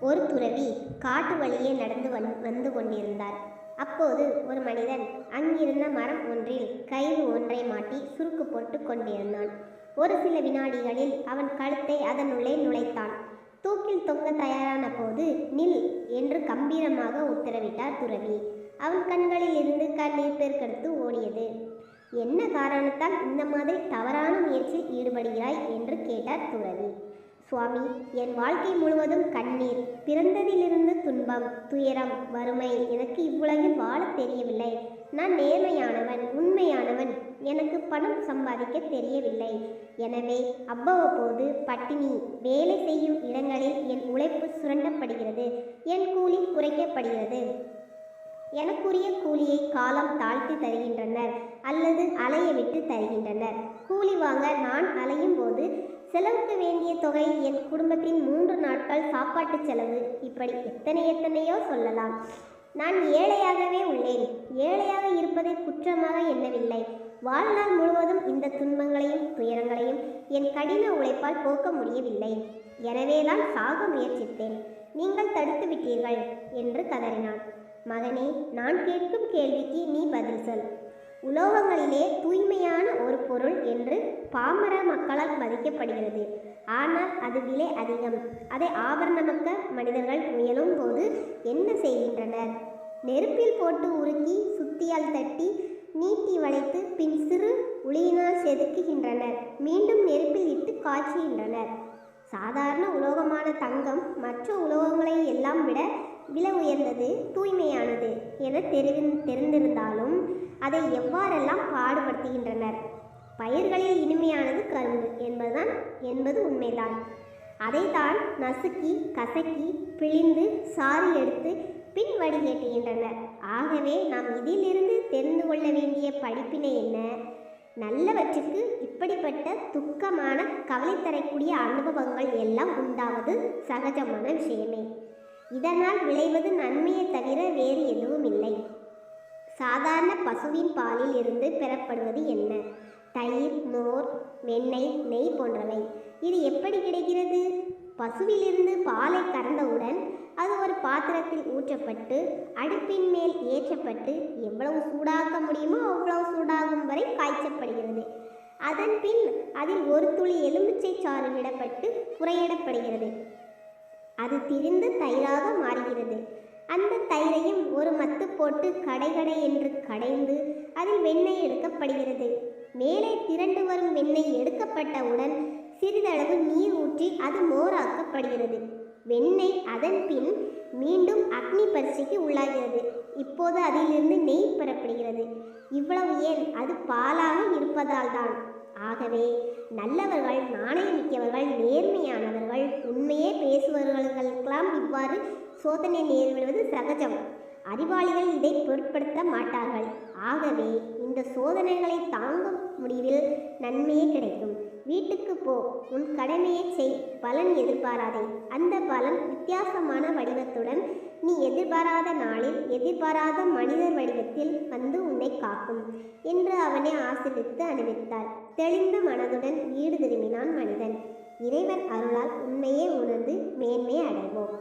ஒரு துறவி காட்டு வழியே நடந்து வந் வந்து கொண்டிருந்தார். அப்போது ஒரு மனிதன் அங்கிருந்த மரம் ஒன்றில் கயிறு ஒன்றை மாட்டி சுருக்கு போட்டு கொண்டிருந்தான். ஒரு சில வினாடிகளில் அவன் கழுத்தை அதனுள்ளே நுழைத்தான். தூக்கில் தொங்க தயாரான போது நில் என்று கம்பீரமாக உத்தரவிட்டார் துறவி. அவன் கண்களில் இருந்து கண்ணீர் பெருக்கெடுத்து ஓடியது. என்ன காரணத்தால் இந்த மாதிரி தவறான முயற்சியில் ஈடுபடுகிறாய்? என்று கேட்டார் துறவி. சுவாமி என் வாழ்க்கை முழுவதும் கண்ணீர் பிறந்ததிலிருந்து துன்பம் துயரம் வறுமை எனக்கு இவ்வுலகில் வாழத் தெரியவில்லை. நான் நேர்மையானவன் உண்மையானவன் எனக்கு பணம் சம்பாதிக்க தெரியவில்லை. எனவே அவ்வப்போது பட்டினி வேலை செய்யும் இடங்களில் என் உழைப்பு சுரண்டப்படுகிறது என் கூலி குறைக்கப்படுகிறது. எனக்குரிய கூலியை காலம் தாழ்த்தி தருகின்றனர் அல்லது அலைய விட்டு தருகின்றனர். கூலி வாங்க நான் அலையும் செலவுக்கு வேண்டிய தொகை என் குடும்பத்தின் மூன்று நாட்கள் சாப்பாட்டு செலவு. இப்படி எத்தனை எத்தனையோ சொல்லலாம். நான் ஏழையாகவே உள்ளேன். ஏழையாக இருப்பதை குற்றமாக எண்ணவில்லை. வாழ்நாள் முழுவதும் இந்த துன்பங்களையும் துயரங்களையும் என் கடின உழைப்பால் போக்க முடியவில்லை. எனவேதான் சாக முயற்சித்தேன். நீங்கள் தடுத்து விட்டீர்கள் என்று கதறினான். மகனே நான் கேட்கும் கேள்விக்கு நீ பதில் சொல். உலோகங்களிலே தூய்மையான ஒரு பொருள் என்று பாமர மக்களால் மதிக்கப்படுகிறது. ஆனால் அது விலை அதிகம். அதை ஆபரணமாக்க மனிதர்கள் முயலும் போது என்ன செய்கின்றனர்? நெருப்பில் போட்டு உருக்கி சுத்தியால் தட்டி நீட்டி வளைத்து பின் சிறு உளியினால் செதுக்குகின்றனர். மீண்டும் நெருப்பில் இட்டு காய்ச்சுகின்றனர். சாதாரண உலோகமான தங்கம் மற்ற உலோகங்களை எல்லாம் விட விலை உயர்ந்தது தூய்மையானது என தெரிவி தெரிந்திருந்தாலும் அதை எவ்வாறெல்லாம் பாடுபடுத்துகின்றனர்? பயிர்களில் இனிமையானது கரும்பு என்பதுதான் என்பது உண்மைதான். அதைத்தான் நசுக்கி கசக்கி பிழிந்து சாறு எடுத்து பின் வடிகேட்டுகின்றனர். ஆகவே நாம் இதிலிருந்து தெரிந்து கொள்ள வேண்டிய படிப்பினை என்ன? நல்லவற்றுக்கு இப்படிப்பட்ட துக்கமான கவலை தரக்கூடிய அனுபவங்கள் எல்லாம் உண்டாவது சகஜமான விஷயமே. இதனால் விளைவது நன்மையை தவிர வேறு எதுவும் இல்லை. சாதாரண பசுவின் பாலில் இருந்து பெறப்படுவது என்ன? தயிர் மோர் வெண்ணெய் நெய் போன்றவை. இது எப்படி கிடைக்கிறது? பசுவிலிருந்து பாலை கறந்தவுடன் அது ஒரு பாத்திரத்தில் ஊற்றப்பட்டு அடுப்பின் மேல் ஏற்றப்பட்டு எவ்வளவு சூடாக்க முடியுமோ அவ்வளவு சூடாகும் வரை காய்ச்சப்படுகிறது. அதன் பின் அதில் ஒரு துளி எலுமிச்சை சாறு விடப்பட்டு புறையிடப்படுகிறது அது திரிந்து தயிராக மாறுகிறது. அந்த தயிரையும் ஒரு மத்து போட்டு கடைகடை என்று கடைந்து அதில் வெண்ணெய் எடுக்கப்படுகிறது. மேலே திரண்டு வரும் வெண்ணெய் எடுக்கப்பட்டவுடன் சிறிதளவு நீர் ஊற்றி அது மோராக்கப்படுகிறது. வெண்ணெய் அதன் பின் மீண்டும் அக்னி பரீட்சைக்கு உள்ளாகிறது. இப்போது அதிலிருந்து நெய் பெறப்படுகிறது. இவ்வளவு ஏன்? அது பாலாக இருப்பதால் தான் ஆகவே நல்லவர்கள் நாணயமிக்கவர்கள் நேர்மையானவர்கள் உண்மையே பேசுபவர்களுக்கெல்லாம் இவ்வாறு சோதனை நேர்விடுவது சகஜம். அறிவாளிகள் இதை பொருட்படுத்த மாட்டார்கள். ஆகவே இந்த சோதனைகளை தாங்கும் முடிவில் நன்மையே கிடைக்கும். வீட்டுக்கு போ உன் கடமையை செய் பலன் எதிர்பாராதே. அந்த பலன் வித்தியாசமான வடிவத்துடன் நீ எதிர்பாராத நாளில் எதிர்பாராத மனிதர் வடிவத்தில் வந்து உன்னை காக்கும் என்று அவனை ஆசிரித்து அணிவித்தார் தெளிந்த மனதுடன் வீடு திரும்பினான் மனிதன். இறைவன் அருளால் உண்மையே உணர்ந்து மேன்மை அடைவோம்.